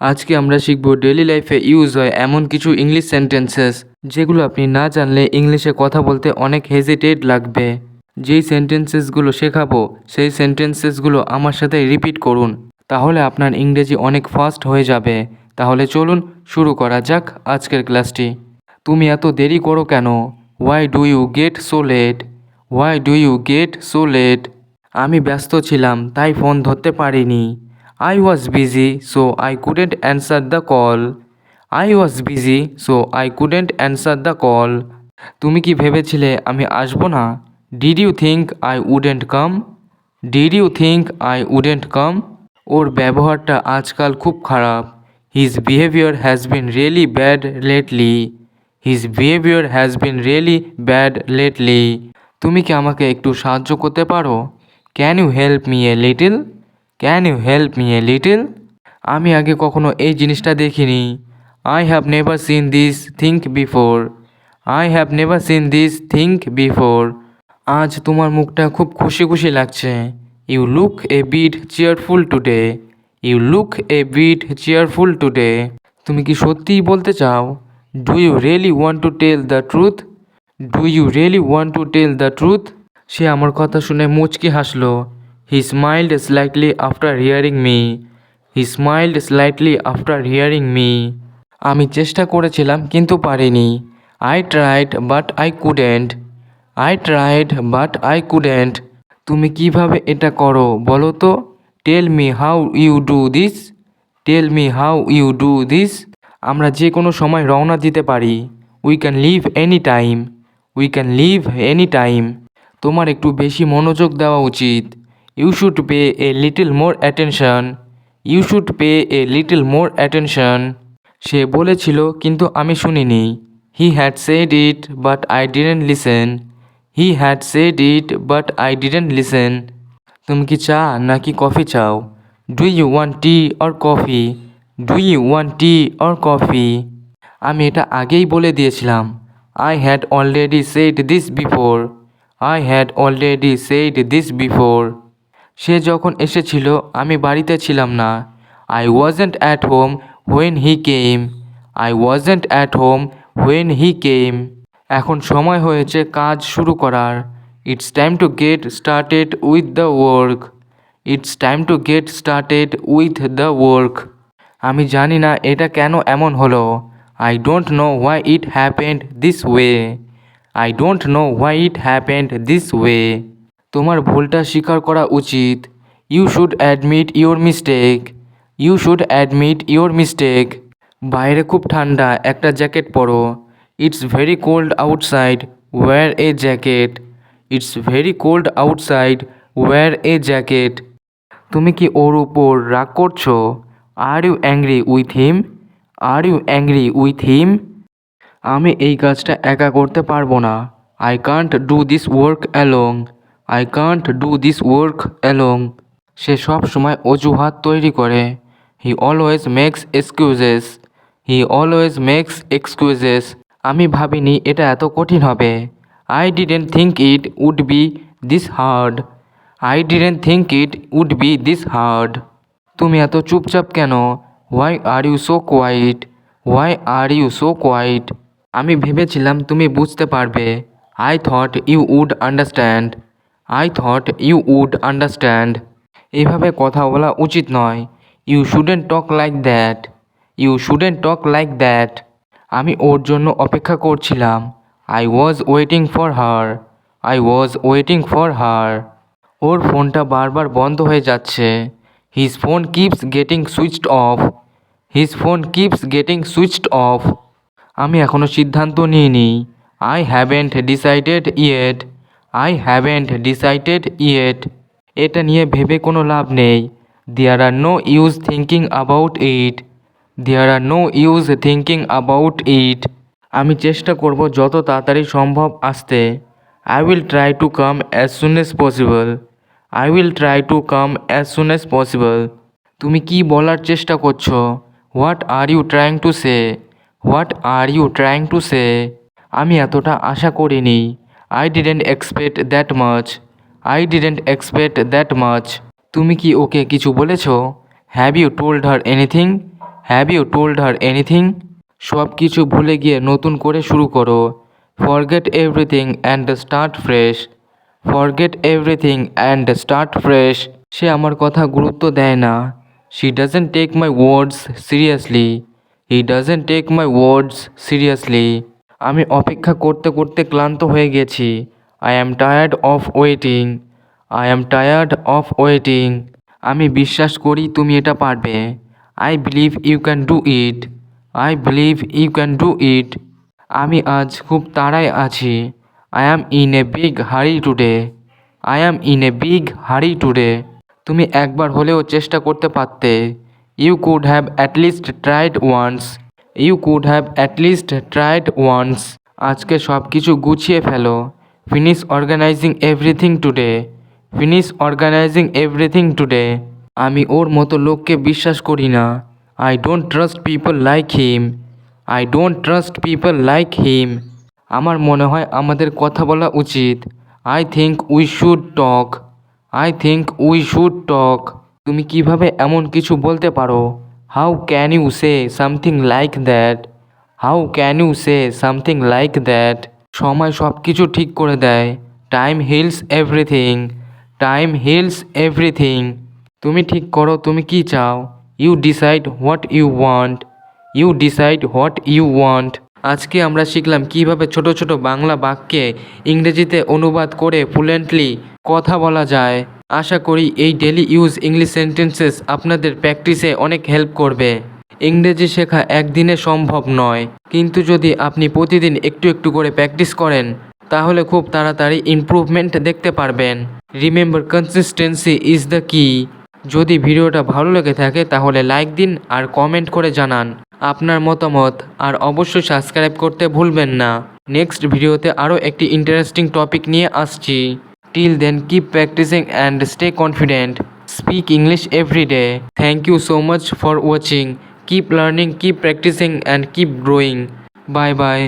আজকে আমরা শিখব ডেলি লাইফে ইউজ হয় এমন কিছু ইংলিশ সেন্টেন্সেস যেগুলো আপনি না জানলে ইংলিশে কথা বলতে অনেক হেজিটেট লাগবে। যেই সেন্টেন্সেসগুলো শেখাবো, সেই সেন্টেন্সেসগুলো আমার সাথে রিপিট করুন, তাহলে আপনার ইংরেজি অনেক ফাস্ট হয়ে যাবে। তাহলে চলুন শুরু করা যাক আজকের ক্লাসটি তুমি এত দেরি করো কেন? Why do you get so late why do you get so late আমি ব্যস্ত ছিলাম, তাই ফোন ধরতে পারিনি। I was busy so I couldn't answer the call I was busy so I couldn't answer the call তুমি কি ভেবেছিলে আমি আসব না? Did you think I wouldn't come did you think I wouldn't come ওর ব্যবহারটা আজকাল খুব খারাপ। His behaviour has been really bad lately his behaviour has been really bad lately তুমি কি আমাকে একটু সাহায্য করতে পারো? Can you help me a little can you help me a little আমি আগে কখনো এই জিনিসটা দেখিনি। I have never seen this think before I have never seen this think before আজ তোমার মুখটা খুব খুশি খুশি লাগছে। You look a bit cheerful today you look a bit cheerful today তুমি কি সত্যিই বলতে চাও? Do you really want to tell the truth do you really want to tell the truth সে আমার কথা শুনে মুচকি হাসলো। He smiled slightly after hearing me he smiled slightly after hearing me আমি চেষ্টা করেছিলাম, কিন্তু পারিনি। I tried but I couldn't I tried but I couldn't তুমি কীভাবে এটা করো, বলো তো? Tell me how you do this tell me how you do this আমরা যে কোনো সময় রওনা দিতে পারি। We can leave any time we can leave any time তোমার একটু বেশি মনোযোগ দেওয়া উচিত। You should pay a little more attention you should pay a little more attention সে বলেছিল, কিন্তু আমি শুনিনি। He had said it but I didn't listen he had said it but I didn't listen তুমি কি চা নাকি কফি চাও? Do you want tea or coffee do you want tea or coffee আমি এটা আগেই বলে দিয়েছিলাম। I had already said this before I had already said this before সে যখন এসেছিল, আমি বাড়িতে ছিলাম না। I wasn't at home when he came I wasn't at home when he came এখন সময় হয়েছে কাজ শুরু করার। It's time to get started with the work it's time to get started with the work আমি জানি না এটা কেন এমন হলো। I don't know why it happened this way I don't know why it happened this way তোমার ভুলটা স্বীকার করা উচিত। You should admit your mistake you should admit your mistake বাইরে খুব ঠান্ডা, একটা জ্যাকেট পরো। It's very cold outside wear a jacket it's very cold outside wear a jacket তুমি কি ওর উপর রাগ করছ? Are you angry with him are you angry with him আমি এই কাজটা একা করতে পারব না। I can't do this work along I can't do this work along সে সব সময় অজুহাত তৈরি করে। He always makes excuses he always makes excuses আমি ভাবিনি এটা এত কঠিন হবে। I didn't think it would be this hard I didn't think it would be this hard তুমি এত চুপচাপ কেন? Why are you so quiet why are you so quiet আমি ভেবেছিলাম তুমি বুঝতে পারবে। I thought you would understand I thought you would understand এভাবে কথা বলা উচিত নয়। You shouldn't talk like that you shouldn't talk like that আমি ওর জন্য অপেক্ষা করছিলাম। I was waiting for her I was waiting for her ওর ফোনটা বারবার বন্ধ হয়ে যাচ্ছে। His phone keeps getting switched off his phone keeps getting switched off আমি এখনও সিদ্ধান্ত নিইনি। I haven't decided yet I haven't decided yet এটা নিয়ে ভেবে কোনো লাভ নেই। There are no use thinking about it there are no use thinking about it আমি চেষ্টা করব যত তাড়াতাড়ি সম্ভব আসতে। I will try to come as soon as possible I will try to come as soon as possible তুমি কি বলার চেষ্টা করছ? What are you trying to say what are you trying to say আমি এতটা আশা করিনি। I didn't expect that much I didn't expect that much তুমি কি ওকে কিছু বলেছ? Have you told her anything have you told her anything সব কিছু ভুলে গিয়ে নতুন করে শুরু করো। Forget everything and start fresh forget everything and start fresh সে আমার কথা গুরুত্ব দেয় না। She doesn't take my words seriously he doesn't take my words seriously আমি অপেক্ষা করতে করতে ক্লান্ত হয়ে গেছি। I am tired of waiting I am tired of waiting আমি বিশ্বাস করি তুমি এটা পারবে। I believe you can do it I believe you can do it আমি আজ খুব তাড়ায় আছি। I am in a big hurry today I am in a big hurry today তুমি একবার হলেও চেষ্টা করতে পারতে। You could have at least tried once you could have at least tried once আজকে সব কিছু গুছিয়ে ফেলো। Finish organising everything today finish organising everything today আমি ওর মতো লোককে বিশ্বাস করি না। I don't trust people like him I don't trust people like him আমার মনে হয় আমাদের কথা বলা উচিত। I think we should talk I think we should talk তুমি কীভাবে এমন কিছু বলতে পারো? How can you say something like that how can you say something like that সময় সব কিছু ঠিক করে দেয়। Time heals everything time heals everything তুমি ঠিক করো, তুমি কি চাও? You decide what you want you decide what you want আজকে আমরা শিখলাম কীভাবে ছোট ছোট বাংলা বাক্যে ইংরেজিতে অনুবাদ করে ফ্লুয়েন্টলি কথা বলা যায়। আশা করি এই ডেলি ইউজ ইংলিশ সেন্টেন্সেস আপনাদের প্র্যাকটিসে অনেক হেল্প করবে। ইংরেজি শেখা একদিনে সম্ভব নয়। কিন্তু যদি আপনি প্রতিদিন একটু একটু করে প্র্যাকটিস করেন, তাহলে খুব তাড়াতাড়ি ইমপ্রুভমেন্ট দেখতে পারবেন। রিমেম্বার কনসিস্টেন্সি ইজ দ্য কি যদি ভিডিওটা ভালো লেগে থাকে, তাহলে লাইক দিন আর কমেন্ট করে জানান। আপনার মতামত আর অবশ্যই সাবস্ক্রাইব করতে ভুলবেন না। নেক্সট ভিডিওতে আরও একটি ইন্টারেস্টিং টপিক নিয়ে আসছি। Till then, keep practising and stay confident speak English every day thank you so much for watching keep learning keep practising and keep growing bye bye